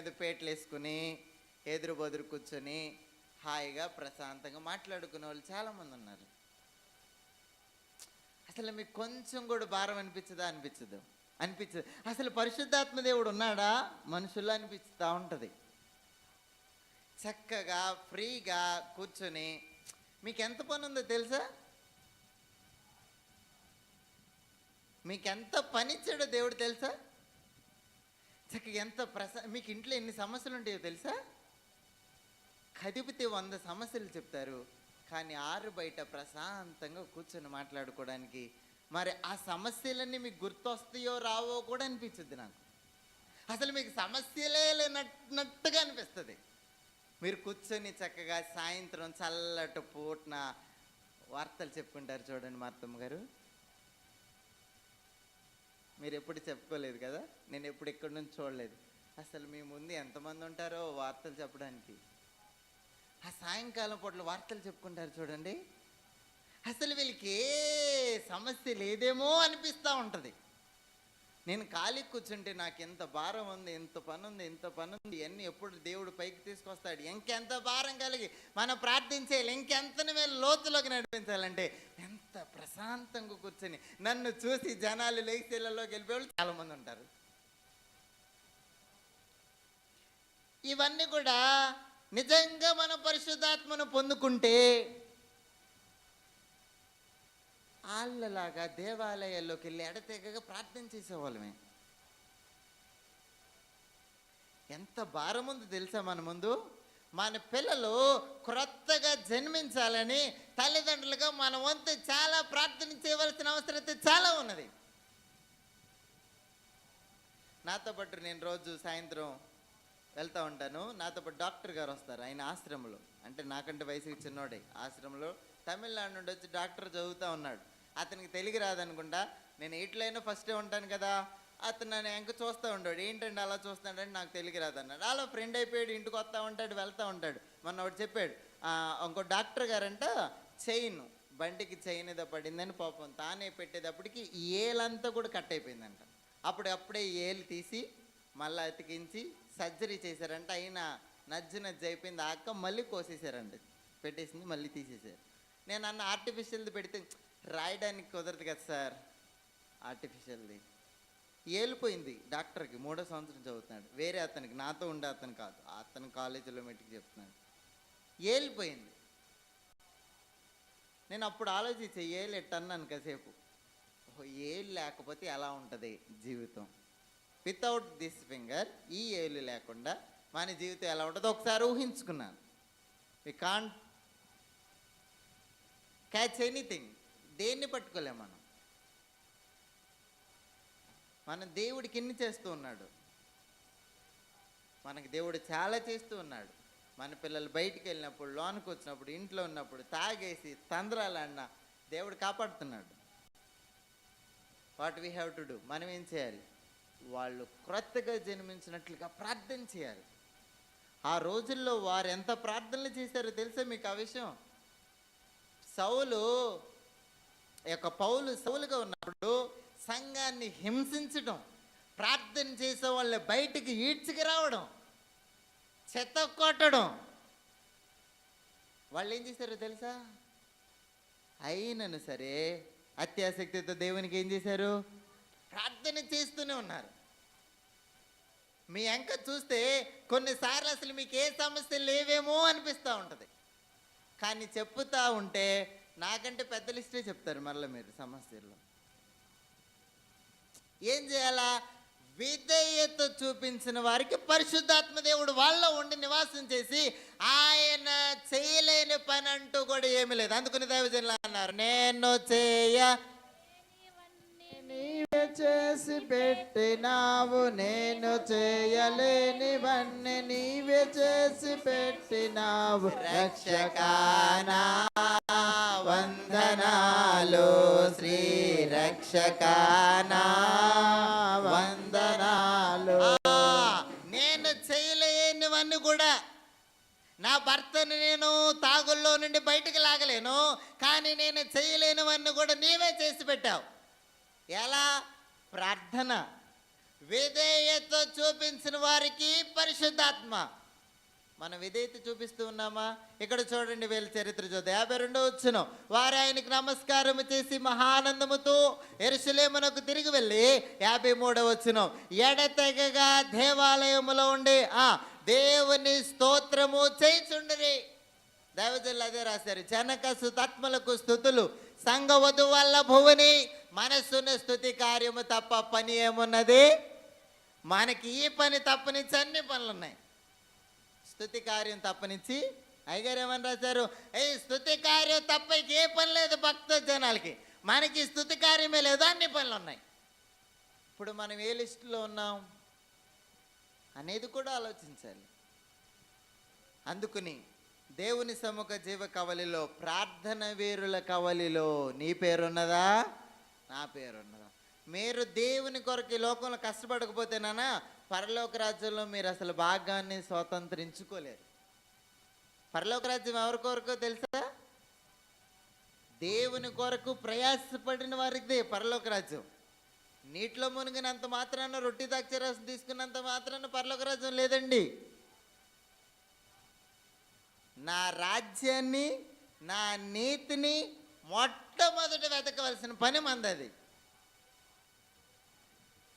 మీద పేట్లు వేసుకుని ఎదురు బదురు కూర్చొని హాయిగా ప్రశాంతంగా మాట్లాడుకునే వాళ్ళు చాలామంది ఉన్నారు. అసలు మీకు కొంచెం కూడా భారం అనిపించదా? అనిపించదు. అనిపించదు. అసలు పరిశుద్ధాత్మ దేవుడు ఉన్నాడా? మనుషుల్లో అనిపిస్తూ ఉంటుంది. చక్కగా ఫ్రీగా కూర్చొని మీకు ఎంత పని ఉందో తెలుసా? మీకు ఎంత పనిచ్చాడో దేవుడు తెలుసా? చక్కగా ఎంత ప్రసా మీకు ఇంట్లో ఎన్ని సమస్యలు ఉంటాయో తెలుసా? కదిపితే వంద సమస్యలు చెప్తారు. కానీ ఆరు బయట ప్రశాంతంగా కూర్చొని మాట్లాడుకోవడానికి మరి ఆ సమస్యలన్నీ మీకు గుర్తొస్తాయో రావో కూడా అనిపించుద్ది నాకు. అసలు మీకు సమస్యలే లేనట్టుగా అనిపిస్తుంది. మీరు కూర్చొని చక్కగా సాయంత్రం చల్లటి పూట్న వార్తలు చెప్పుకుంటారు చూడండి మా అత్తమ్మ గారు. మీరు ఎప్పుడు చెప్పుకోలేదు కదా? నేను ఎప్పుడు ఎక్కడి నుంచి చూడలేదు. అసలు మీ ముందు ఎంతమంది ఉంటారో వార్తలు చెప్పడానికి. ఆ సాయంకాలం పూటలు వార్తలు చెప్పుకుంటారు చూడండి. అసలు వీళ్ళకి ఏ సమస్య లేదేమో అనిపిస్తూ ఉంటుంది. నేను ఖాళీ కూర్చుంటే నాకు ఎంత భారం ఉంది ఎంత పని ఉంది ఎంత పని ఉంది ఇవన్నీ ఎప్పుడు దేవుడు పైకి తీసుకొస్తాడు. ఇంకెంత భారం కలిగి మనం ప్రార్థించేయాలి ఇంకెంతని మేము లోతులోకి నడిపించాలంటే ఎంత ప్రశాంతంగా కూర్చొని నన్ను చూసి జనాలు లేచిలోకి వెళ్ళిపోయి చాలా మంది ఉంటారు. ఇవన్నీ కూడా నిజంగా మన పరిశుద్ధాత్మను పొందుకుంటే వాళ్ళలాగా దేవాలయాల్లోకి వెళ్ళి ఎడతెగగా ప్రార్థన చేసేవాళ్ళమే. ఎంత భారం ఉంది తెలుసా మన ముందు? మన పిల్లలు క్రొత్తగా జన్మించాలని తల్లిదండ్రులుగా మన వంతు చాలా ప్రార్థన చేయవలసిన అవసరత చాలా ఉన్నది. నాతో పాటు నేను రోజు సాయంత్రం వెళ్తూ ఉంటాను. నాతో పాటు డాక్టర్ గారు వస్తారు ఆయన ఆశ్రమంలో. అంటే నాకంటే వయసుకి చిన్నోడే. ఆశ్రమంలో తమిళనాడు నుండి వచ్చి డాక్టర్ చదువుతూ ఉన్నాడు. అతనికి తెలుగు రాదనుకుంటా నేను ఎట్లయినా ఫస్టే ఉంటాను కదా. అతను నన్ను ఎంక చూస్తూ ఉండాడు ఏంటండి అలా చూస్తున్నాడంటే నాకు తెలుగు రాదన్నాడు అలా ఫ్రెండ్ అయిపోయాడు ఇంటికి వస్తూ ఉంటాడు వెళ్తూ ఉంటాడు. మొన్న ఒకటి చెప్పాడు. ఇంకో డాక్టర్ గారంట చైన్ బండికి చైన్ ఏదో పడిందని పాపం తానే పెట్టేటప్పటికి ఏలంతా కూడా కట్ అయిపోయిందంట. అప్పుడు అప్పుడే ఏలు తీసి మళ్ళీ అతికించి సర్జరీ చేశారంట. అయినా నజ్జు నజ్జు అయిపోయింది. అక్క మళ్ళీ కోసేసారంట పెట్టేసింది మళ్ళీ తీసేశారు. నేను అన్న ఆర్టిఫిషియల్ది పెడితే రాయడానికి కుదరదు కదా సార్ ఆర్టిఫిషియల్ది ఏలిపోయింది డాక్టర్కి మూడో సంవత్సరం చదువుతున్నాడు. వేరే అతనికి నాతో ఉండే అతను కాదు. అతను కాలేజీలో మెట్టికి చెప్తున్నాడు. ఏలిపోయింది. నేను అప్పుడు ఆలోచించే ఏలు ఎట్టన్నాను కాసేపు ఏలు లేకపోతే ఎలా ఉంటుంది జీవితం? వితౌట్ దిస్ ఫింగర్ ఈ ఏలు లేకుండా మన జీవితం ఎలా ఉంటుందో ఒకసారి ఊహించుకున్నాను. వి కాంట్ క్యాచ్ ఎనీథింగ్ దేన్ని పట్టుకోలేము మనం? మన దేవుడికి ఎన్ని చేస్తూ ఉన్నాడు? మనకి దేవుడు చాలా చేస్తూ ఉన్నాడు. మన పిల్లలు బయటికి వెళ్ళినప్పుడు లోనికి వచ్చినప్పుడు ఇంట్లో ఉన్నప్పుడు తాగేసి తంద్రాలన్న దేవుడు కాపాడుతున్నాడు. What we have to do? మనం ఏం చేయాలి? వాళ్ళు క్రొత్తగా జన్మించినట్లుగా ప్రార్థన చేయాలి. ఆ రోజుల్లో వారు ఎంత ప్రార్థనలు చేశారో తెలుసా మీకు ఆ విషయం? సౌలు యొక్క పౌలు సౌలుగా ఉన్నప్పుడు సంఘాన్ని హింసించడం ప్రార్థన చేసే వాళ్ళని బయటికి ఈడ్చుకు రావడం చెత్త కొట్టడం. వాళ్ళు ఏం చేశారో తెలుసా? అయినను సరే అత్యాసక్తితో దేవునికి ఏం చేశారు? ప్రార్థన చేస్తూనే ఉన్నారు. మీ అంక చూస్తే కొన్నిసార్లు అసలు మీకు ఏ సమస్య లేవేమో అనిపిస్తూ ఉంటుంది. కానీ చెప్పుతా ఉంటే నాకంటే పెద్ద లిస్టే చెప్తారు మరల మీరు సమస్యల్లో. ఏం చేయాలా? విధేయత చూపించిన వారికి పరిశుద్ధాత్మ దేవుడు వాళ్ళ ఉండి నివాసం చేసి ఆయన చేయలేని పని అంటూ కూడా ఏమీ లేదు. అందుకుని దైవజనులు అన్నారు నేను చేయ నీవే చేసి పెట్టినావు నేను చేయలేనివన్నీ నీవే చేసి పెట్టినావు. రక్షకానా వందనాలు శ్రీ రక్షకానా వందనాలు. నేను చేయలేనివన్నీ కూడా నా భర్తను నేను తాగుల్లో నుండి బయటకు లాగలేను కానీ నేను చేయలేనివన్నీ కూడా నీవే చేసి పెట్టావు. ఎలా? ప్రార్థన. విధేయత చూపించిన వారికి పరిశుద్ధాత్మ. మన విధేయత చూపిస్తూ ఉన్నామా? ఇక్కడ చూడండి వీళ్ళ చరిత్ర చూద్దాం. యాభై రెండో వచ్చును వారు ఆయనకు నమస్కారం చేసి మహానందముతో ఎరుసలేమునకు తిరిగి వెళ్ళి యాభై మూడో వచ్చును ఎడతెగగా దేవాలయములో ఉండి ఆ దేవుని స్తోత్రము చేయిచుండరి. దైవజల్లు అదే రాశారు. జనక సుతాత్మలకు స్థుతులు. సంగవధు వల్ల భువని మనస్సున స్థుతి కార్యము తప్ప పని ఏమున్నది? మనకి ఈ పని తప్పనిచ్చి అన్ని పనులు ఉన్నాయి స్థుతి కార్యం తప్పనిచ్చి అయ్యగారు ఏమని రాశారు? ఏ స్థుతి కార్యం తప్ప ఏ పని లేదు భక్త జనాలకి. మనకి స్థుతి కార్యమే లేదు అన్ని పనులు ఉన్నాయి ఇప్పుడు మనం ఏ లిస్టులో ఉన్నాం? అనేది కూడా ఆలోచించాలి. అందుకుని దేవుని సముఖ జీవ కవలిలో ప్రార్థన వీరుల కవలిలో నీ పేరున్నదా? నా పేరు ఉన్నదా? మీరు దేవుని కొరకు ఈ లోకంలో కష్టపడకపోతేనా పరలోక రాజ్యంలో మీరు అసలు భాగాన్ని స్వతంత్రించుకోలేరు. పరలోక రాజ్యం ఎవరి కొరకు తెలుసా? దేవుని కొరకు ప్రయాసపడిన వారికి పరలోక రాజ్యం. నీటిలో మునిగినంత మాత్రాన రొట్టి ద్రాక్షరసం తీసుకున్నంత మాత్రాన పరలోక రాజ్యం లేదండి. నా రాజ్యాన్ని నా నీతిని మొట్టమొదట వెతకవలసిన పని మందది.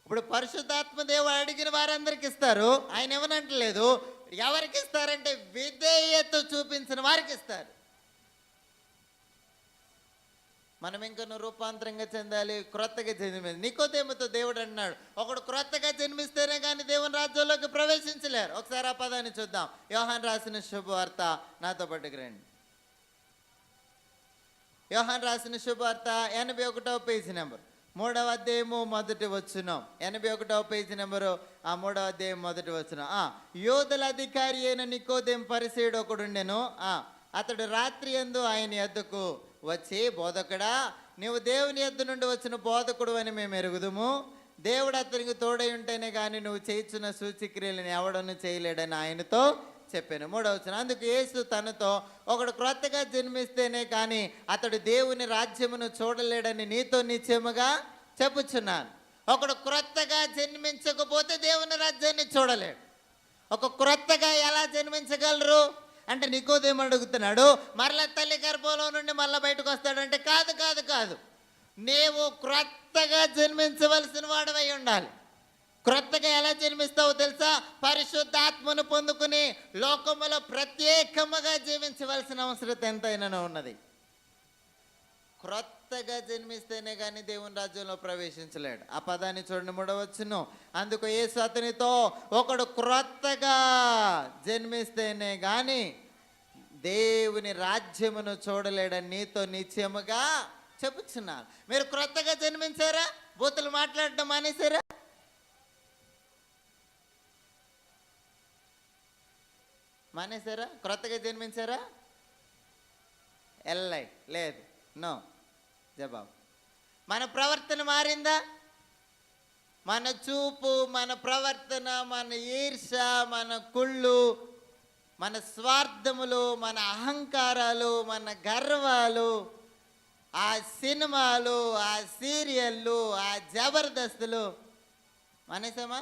ఇప్పుడు పరిశుద్ధాత్మ దేవుడు అడిగిన వారందరికి ఇస్తారు ఆయన ఏమనంటలేదు ఎవరికి ఇస్తారంటే విధేయత చూపించిన వారికి ఇస్తారు. మనం ఇంకా రూపాంతరంగా చెందాలి క్రొత్తగా జన్మించాలి. నికోదేమతో దేవుడు అన్నాడు ఒకడు క్రొత్తగా జన్మిస్తేనే కానీ దేవుని రాజ్యంలోకి ప్రవేశించలేరు. ఒకసారి ఆ పదాన్ని చూద్దాం. యోహాన్ రాసిన శుభవార్త నాతో పట్టుకురండి యోహాన్ రాసిన శుభార్త ఎనభై ఒకటవ పేజీ నెంబర్. మూడవ అధ్యాయము మొదటి వచ్చును ఎనభై ఒకటవ పేజీ నెంబరు ఆ మూడవ అధ్యాయం మొదటి వచ్చిన ఆ యోధుల అధికారి అయిన నికోదేం పరిసేయుడు ఒకడుండెను ఆ అతడు రాత్రి ఎందు ఆయన ఎద్దుకు వచ్చి బోధకుడా నీవు దేవుని ఎద్దు నుండి వచ్చిన బోధకుడు అని మేము ఎరుగుదుము. దేవుడు అతనికి తోడై ఉంటేనే కానీ నువ్వు చేయించిన సూచిక్రియలను ఎవడను చేయలేడని ఆయనతో చెప్పాను. మూడవచనం అందుకు యేసు తనతో ఒకడు క్రొత్తగా జన్మిస్తేనే కానీ అతడు దేవుని రాజ్యమును చూడలేడని నీతో నిశ్చయముగా చెప్పుచున్నాను. ఒకడు క్రొత్తగా జన్మించకపోతే దేవుని రాజ్యాన్ని చూడలేడు. ఒక క్రొత్తగా ఎలా జన్మించగలరు? అంటే నికోదేమో అడుగుతున్నాడు. మరలా తల్లి గర్భంలో నుండి మళ్ళీ బయటకు వస్తాడంటే కాదు కాదు కాదు. నీవు క్రొత్తగా జన్మించవలసిన వాడవై ఉండాలి. క్రొత్తగా ఎలా జన్మిస్తావో తెలుసా? పరిశుద్ధాత్మను పొందుకుని లోకములో ప్రత్యేకముగా జీవించవలసిన అవసరం ఎంతైనా ఉన్నది. క్రొత్తగా జన్మిస్తేనే కానీ దేవుని రాజ్యంలో ప్రవేశించలేడు. ఆ పదాన్ని చూడండి మూడవచ్చును. అందుకు ఏ అతనితో ఒకడు క్రొత్తగా జన్మిస్తేనే కానీ దేవుని రాజ్యమును చూడలేడని నీతో నిశ్చయముగా చెప్పుచున్నాను. మీరు క్రొత్తగా జన్మించారా? బూతులు మాట్లాడడం మానేశారా? మానేశారా? క్రొత్తగా జన్మించారా? ఎల్లై లేదు. నో. జవాబు. మన ప్రవర్తన మారిందా? మన చూపు మన ప్రవర్తన మన ఈర్ష మన కుళ్ళు మన స్వార్థములు మన అహంకారాలు మన గర్వాలు ఆ సినిమాలు ఆ సీరియళ్ళు ఆ జబర్దస్తులు మానేసామా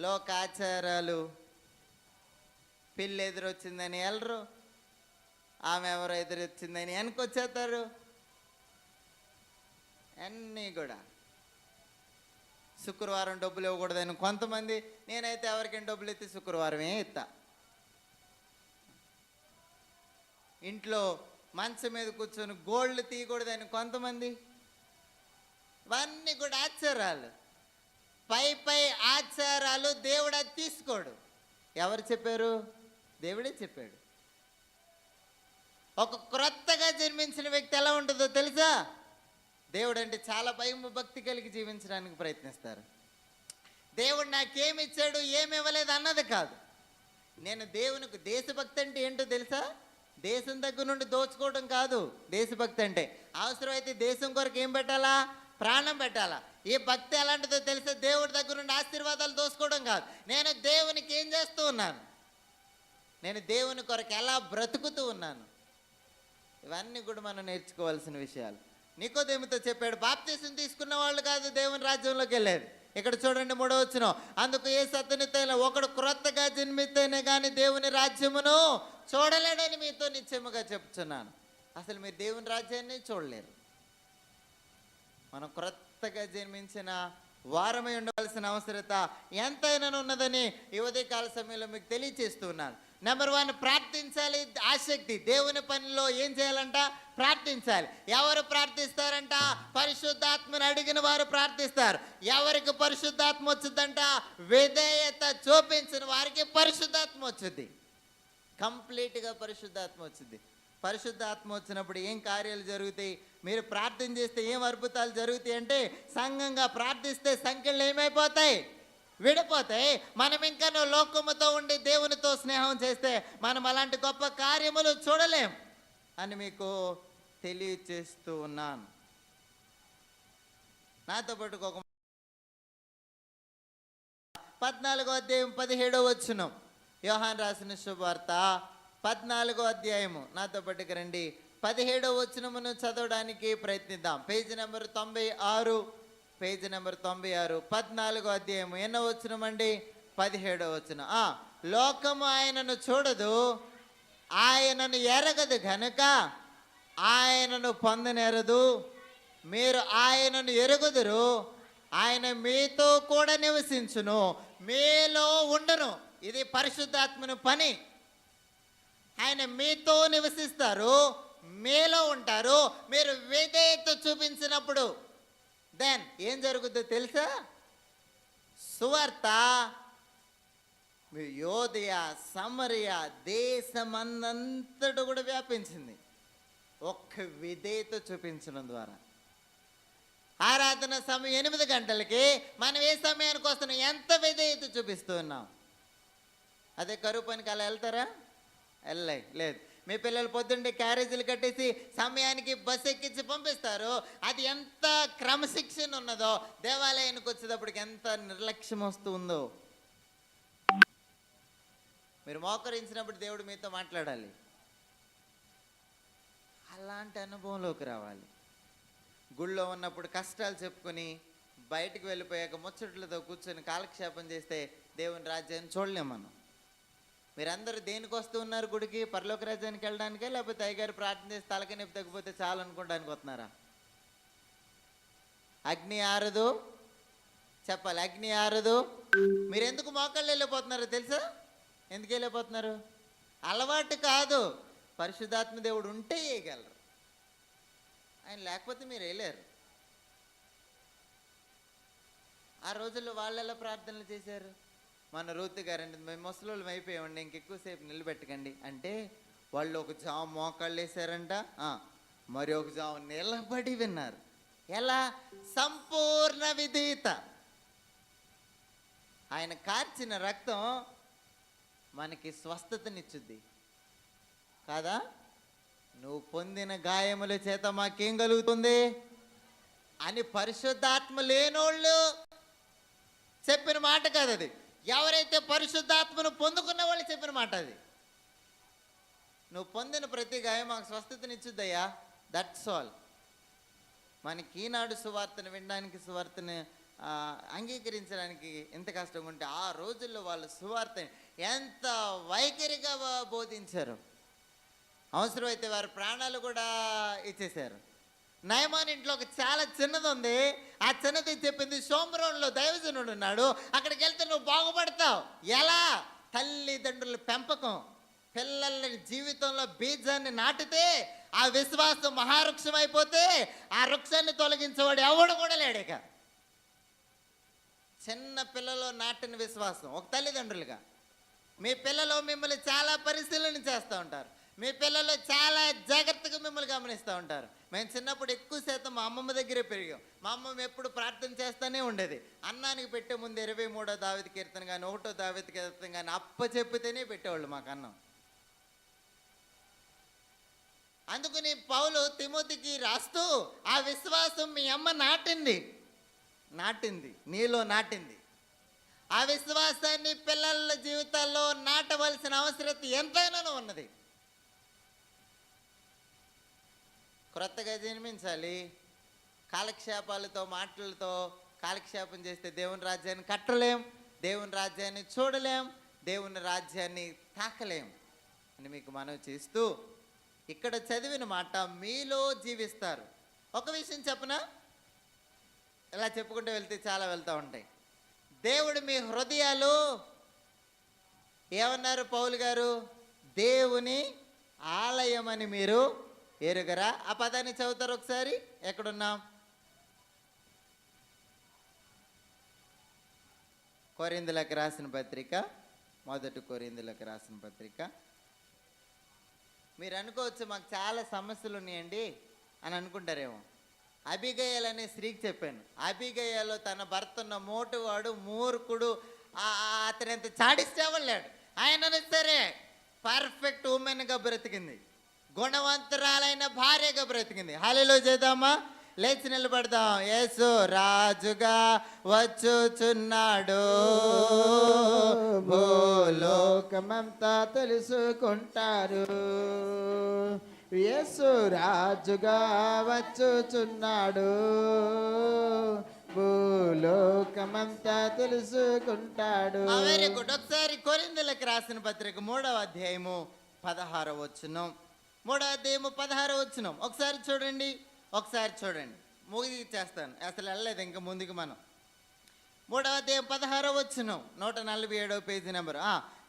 లోకాచారాలు. పిల్లి ఎదురొచ్చిందని వెళ్ళరు ఆమె ఎవరు ఎదురొచ్చిందని వెనకొచ్చేస్తారు అన్నీ కూడా. శుక్రవారం డబ్బులు ఇవ్వకూడదని కొంతమంది నేనైతే ఎవరికైనా డబ్బులు ఇస్తే శుక్రవారమే ఇస్తా. ఇంట్లో మంచం మీద కూర్చొని గోల్డ్ తీయకూడదని కొంతమంది. ఇవన్నీ కూడా ఆశ్చర్యాలు పై పై ఆచారాలు దేవుడు అది తీసుకోడు. ఎవరు చెప్పారు? దేవుడే చెప్పాడు. ఒక క్రొత్తగా జన్మించిన వ్యక్తి ఎలా ఉంటుందో తెలుసా? దేవుడు అంటే చాలా భయం భక్తి కలిగి జీవించడానికి ప్రయత్నిస్తారు. దేవుడు నాకేమి ఇచ్చాడు ఏమి ఇవ్వలేదు అన్నది కాదు. నేను దేవునికి దేశభక్తి అంటే ఏంటో తెలుసా? దేశం దగ్గర నుండి దోచుకోవడం కాదు దేశభక్తి అంటే. అవసరమైతే దేశం కొరకు ఏం పెట్టాలా? ప్రాణం పెట్టాలా? ఈ భక్తి ఎలాంటిదో తెలిసే? దేవుడి దగ్గర నుండి ఆశీర్వాదాలు దోసుకోవడం కాదు. నేను దేవునికి ఏం చేస్తూ ఉన్నాను? నేను దేవుని కొరకు ఎలా బ్రతుకుతూ ఉన్నాను? ఇవన్నీ కూడా మనం నేర్చుకోవాల్సిన విషయాలు. నికోదేమితో చెప్పాడు బాప్తీసం తీసుకున్న వాళ్ళు కాదు దేవుని రాజ్యంలోకి వెళ్ళేది. ఇక్కడ చూడండి మూడో వచ్చిన అందుకు ఏ సత్తునితైన ఒకడు క్రొత్తగా జన్మితేనే కానీ దేవుని రాజ్యమును చూడలేడని మీతో నిశ్చయముగా చెప్తున్నాను అసలు మీరు దేవుని రాజ్యాన్ని చూడలేరు. మనం కొత్తగా జన్మించిన వారమై ఉండవలసిన అవసరత ఎంతైనా ఉన్నదని యువతి కాల సమయంలో మీకు తెలియచేస్తున్నాను నెంబర్ వన్ ప్రార్థించాలి ఆసక్తి. దేవుని పనిలో ఏం చేయాలంట? ప్రార్థించాలి. ఎవరు ప్రార్థిస్తారంట? పరిశుద్ధాత్మను అడిగిన వారు ప్రార్థిస్తారు. ఎవరికి పరిశుద్ధాత్మ వచ్చిందంట? విధేయత చూపించిన వారికి పరిశుద్ధాత్మ వచ్చింది. కంప్లీట్గా పరిశుద్ధాత్మ వచ్చింది. పరిశుద్ధాత్మ వచ్చినప్పుడు ఏం కార్యాలు జరుగుతాయి? మీరు ప్రార్థన చేస్తే ఏం అద్భుతాలు జరుగుతాయి అంటే సంఘంగా ప్రార్థిస్తే సంఖ్యలు ఏమైపోతాయి? విడిపోతాయి. మనం ఇంకా లోకముతో ఉండి దేవునితో స్నేహం చేస్తే మనం అలాంటి గొప్ప కార్యములు చూడలేం అని మీకు తెలియచేస్తూ ఉన్నాను. నాతో పాటు ఒక పద్నాలుగో అధ్యాయం పదిహేడో వచ్చును యోహాన్ రాసిన శుభార్త పద్నాలుగో అధ్యాయము. నాతో పాటుకు రండి. పదిహేడో వచనమును చదవడానికి ప్రయత్నిద్దాం. పేజీ నెంబర్ తొంభై ఆరు. పేజీ నెంబర్ తొంభై ఆరు. పద్నాలుగో అధ్యాయము. ఎన్నో వచనం అండి? పదిహేడో వచనం. లోకము ఆయనను చూడదు. ఆయనను ఎరగదు గనుక ఆయనను పొందనేరదు. మీరు ఆయనను ఎరుగుదురు. ఆయన మీతో కూడా నివసించును. మీలో ఉండను. ఇది పరిశుద్ధాత్మను పని. ఆయన మీతో నివసిస్తారు మీలో ఉంటారు మీరు విధేయత చూపించినప్పుడు. దెన్ ఏం జరుగుద్దో తెలుసా? సువార్త మీ యోదయ సమరయ దేశమందంతటా కూడా వ్యాపించింది. ఒక్క విధేయత చూపించడం ద్వారా. ఆరాధన సమయం ఎనిమిది గంటలకి మనం ఏ సమయానికి వస్తున్నాం? ఎంత విధేయత చూపిస్తూ ఉన్నాం? అదే కరువు పనికి అలా వెళ్తారా? వెళ్ళలే లేదు. మీ పిల్లలు పొద్దుండే క్యారేజీలు కట్టేసి సమయానికి బస్ ఎక్కించి పంపిస్తారు. అది ఎంత క్రమశిక్షణ ఉన్నదో దేవాలయానికి వచ్చేటప్పటికి ఎంత నిర్లక్ష్యం వస్తూ ఉందో మీరు మోకరించినప్పుడు దేవుడు మీతో మాట్లాడాలి. అలాంటి అనుభవంలోకి రావాలి. గుళ్ళో ఉన్నప్పుడు కష్టాలు చెప్పుకొని బయటికి వెళ్ళిపోయాక ముచ్చట్లతో కూర్చొని కాలక్షేపం చేస్తే దేవుని రాజ్యాన్ని చూడలేం మనం. మీరందరూ దేనికి వస్తూ ఉన్నారు గుడికి? పరలోక రాజ్యానికి వెళ్ళడానికే? లేకపోతే అయ్యగారు ప్రార్థన చేసి తలక నొప్పి తగ్గిపోతే చాలు అనుకోవడానికి వస్తున్నారా? అగ్ని ఆరదు. చెప్పాలి అగ్ని ఆరదు. మీరు ఎందుకు మోకాళ్ళు వెళ్ళిపోతున్నారు తెలుసా? ఎందుకు వెళ్ళిపోతున్నారు? అలవాటు కాదు. పరిశుద్ధాత్మ దేవుడు ఉంటే వేయగలరు. ఆయన లేకపోతే మీరు వేయలేరు ఆ రోజుల్లో వాళ్ళు ఎలా ప్రార్థనలు చేశారు? మన రూత్ గారండి మేము ముసలోళ్ళం అయిపోయామండి ఇంకెక్కువసేపు నిలబెట్టకండి. అంటే వాళ్ళు ఒక జాము మోకాళ్ళు వేసారంట మరి ఒక జాము నిలబడి విన్నారు. ఎలా? సంపూర్ణ విధేయత ఆయన కార్చిన రక్తం మనకి స్వస్థతనిచ్చుద్ది. కాదా? నువ్వు పొందిన గాయముల చేత మాకేం కలుగుతుంది? అని పరిశుద్ధాత్మ లేనోళ్ళు చెప్పిన మాట కాదు అది ఎవరైతే పరిశుద్ధాత్మను పొందుకున్న వాళ్ళు చెప్పిన మాట అది. నువ్వు పొందిన ప్రతి గాయం మాకు స్వస్థతనిచ్చుద్దయ్యా దట్స్ ఆల్ మనకి ఈనాడు సువార్తను వినడానికి సువార్తను అంగీకరించడానికి ఎంత కష్టంగా ఉంటే ఆ రోజుల్లో వాళ్ళు సువార్తని ఎంత వైఖరిగా బోధించారు. అవసరమైతే వారి ప్రాణాలు కూడా ఇచ్చేశారు. నయమాన్ ఇంట్లో ఒక చాలా చిన్నది ఉంది ఆ చిన్నది చెప్పింది సోమరంలో దైవజనుడు ఉన్నాడు. అక్కడికి వెళ్తే నువ్వు బాగుపడతావు. ఎలా? తల్లిదండ్రుల పెంపకం. పిల్లల జీవితంలో బీజాన్ని నాటితే ఆ విశ్వాసం మహావృక్షం అయిపోతే ఆ వృక్షాన్ని తొలగించేవాడు ఎవడు కూడా లేడిక. చిన్న పిల్లలో నాటిన విశ్వాసం ఒక తల్లిదండ్రులుగా. మీ పిల్లలు మిమ్మల్ని చాలా పరిశీలన చేస్తూ ఉంటారు. మీ పిల్లలు చాలా జాగ్రత్తగా మిమ్మల్ని గమనిస్తూ ఉంటారు. మేము చిన్నప్పుడు ఎక్కువ శాతం మా అమ్మమ్మ దగ్గరే పెరిగాం. మా అమ్మమ్మ ఎప్పుడు ప్రార్థన చేస్తూనే ఉండేది. అన్నానికి పెట్టే ముందు ఇరవై మూడో దావిత కీర్తన కానీ ఒకటో దావిత కీర్తన కానీ అప్ప చెప్పితేనే పెట్టేవాళ్ళు మాకు అన్నం అందుకని పౌలు తిమోతికి రాస్తూ ఆ విశ్వాసం మీ అమ్మ నాటింది. నాటింది. నీలో నాటింది. ఆ విశ్వాసాన్ని పిల్లల జీవితాల్లో నాటవలసిన అవసరత ఎంతైనా ఉన్నది. క్రొత్తగా జన్మించాలి. కాలక్షేపాలతో మాటలతో కాలక్షేపం చేస్తే దేవుని రాజ్యాన్ని కట్టలేం దేవుని రాజ్యాన్ని చూడలేం దేవుని రాజ్యాన్ని తాకలేం అని మీకు మనవి చేస్తూ ఇక్కడ చదివిన మాట మీలో జీవిస్తారు. ఒక విషయం చెప్పనా? ఇలా చెప్పుకుంటూ వెళ్తే చాలా వెళ్తూ ఉంటాయి. దేవుడు మీ హృదయాలు ఏమన్నారు పౌలు గారు? దేవుని ఆలయమని మీరు ఎరుగరా ఆ పదాన్ని చదువుతారు ఒకసారి. ఎక్కడున్నాం? కొరిందులకు రాసిన పత్రిక మొదటి కొరిందులకు రాసిన పత్రిక. మీరు అనుకోవచ్చు మాకు చాలా సమస్యలు ఉన్నాయండి అని అనుకుంటారేమో. అభిగయల్ అనే స్త్రీకి చెప్పాను. అభిగయలో తన భర్త ఉన్న మోటువాడు మూర్ఖుడు ఆ- ఆ- అతని అంత ఆయన సరే. పర్ఫెక్ట్ ఉమెన్గా బ్రతికింది. గుణవంతురాలైన భార్యగా బ్రతికింది. హాలీలో చేద్దామా? లేచి నిలబడదాం. యేసు రాజుగా వచ్చుచున్నాడు. భూలోకమంతా తెలుసుకుంటారు. యేసు రాజుగా వచ్చుచున్నాడు. భూలోకమంతా తెలుసుకుంటాడు. వెరీ గుడ్ ఒకసారి కొరిందులకు రాసిన పత్రిక మూడవ అధ్యాయము పదహారవ వచ్చును మూడో అధ్యాయము పదహారో వచ్చును ఒకసారి చూడండి ఒకసారి చూడండి. ముగి చేస్తాను. అసలు వెళ్ళలేదు ఇంకా ముందుకు మనం. మూడవ అధ్యాయం పదహారో వచ్చును నూట నలభై ఏడవ పేజీ నెంబర్.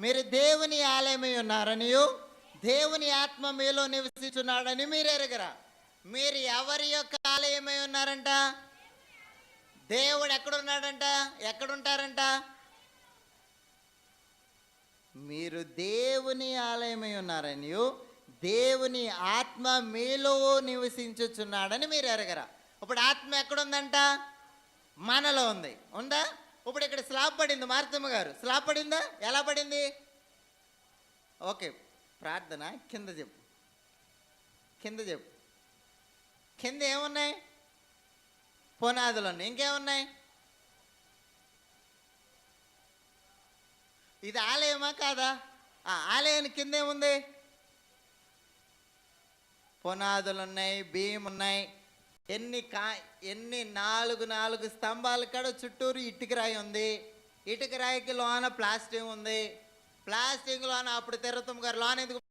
మీరు దేవుని ఆలయమై ఉన్నారనియు దేవుని ఆత్మ మీలో నివసించున్నాడని మీరు ఎరగరా? మీరు ఎవరి యొక్క ఆలయమై ఉన్నారంట? దేవుడు ఎక్కడున్నాడంట? ఎక్కడుంటారంట? మీరు దేవుని ఆలయమై ఉన్నారని దేవుని ఆత్మ మీలో నివసించుచున్నాడని మీరు ఎరగరా. ఇప్పుడు ఆత్మ ఎక్కడుందంట? మనలో ఉంది. ఉందా? ఇప్పుడు ఇక్కడ స్లాబ్ పడింది మార్తమ్మ గారు. స్లాబ్ పడిందా? ఎలా పడింది? ఓకే ప్రార్థన కింద చెప్పు. కింద చెప్పు. కింద ఏమున్నాయి? పునాదులు ఉన్నాయి. ఇంకేమున్నాయి? ఇది ఆలయమా కాదా? ఆ ఆలయానికి కింద ఏముంది? పునాదులు ఉన్నాయి భీమ్ ఉన్నాయి ఎన్ని కా ఎన్ని నాలుగు నాలుగు స్తంభాల కాడ చుట్టూరు ఇటుక రాయి ఉంది. ఇటుకరాయికి లోన ప్లాస్టిక్ ఉంది. ప్లాస్టిక్ లోన అప్పుడు తిరుగుతాం గారు లోన ఎందుకు